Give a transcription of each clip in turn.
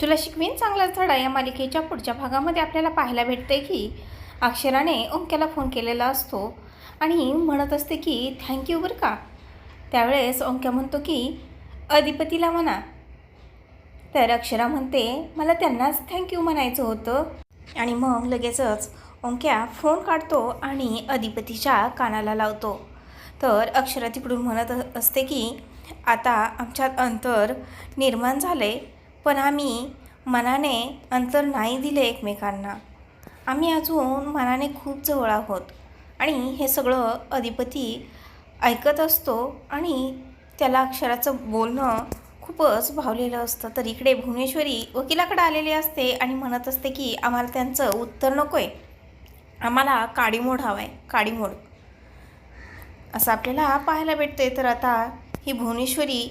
तुला शिकवीन चांगलाच धडा या मालिकेच्या पुढच्या भागामध्ये आपल्याला पाहायला भेटते की अक्षराने ओंक्याला फोन केलेला असतो आणि म्हणत असते की थँक्यू बरं का. त्यावेळेस ओंक्या म्हणतो की अधिपतीला म्हणा. तर अक्षरा म्हणते मला त्यांनाच थँक्यू म्हणायचं होतं. आणि मग लगेचच ओंक्या फोन काढतो आणि अधिपतीच्या कानाला लावतो. तर अक्षरा तिकडून म्हणत असते की आता आमच्यात अंतर निर्माण झाले पण आम्ही मनाने अंतर नाही दिले एकमेकांना. आम्ही अजून मनाने खूप जवळ आहोत आणि हे सगळं अधिपती ऐकत असतो आणि त्याला अक्षराचं बोलणं खूपच भावलेलं असतं. तर इकडे भुवनेश्वरी वकिलाकडे आलेली असते आणि म्हणत असते की आम्हाला त्यांचं उत्तर नको आहे आम्हाला काडीमोड हवं आहे काडीमोड. असं आपल्याला पाहायला भेटते तर आता ही भुवनेश्वरी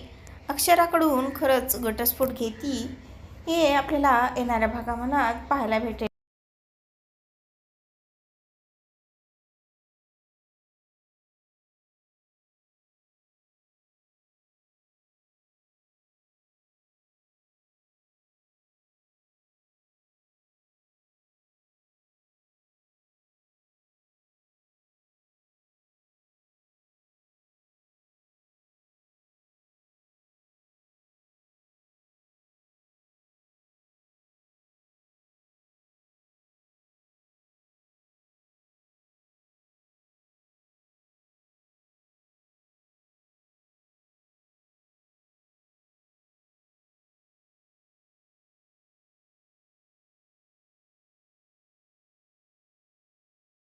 अक्षराकडून खरंच घटस्फोट घेती हे आपल्याला येणाऱ्या भागामनात पाहायला भेटेल.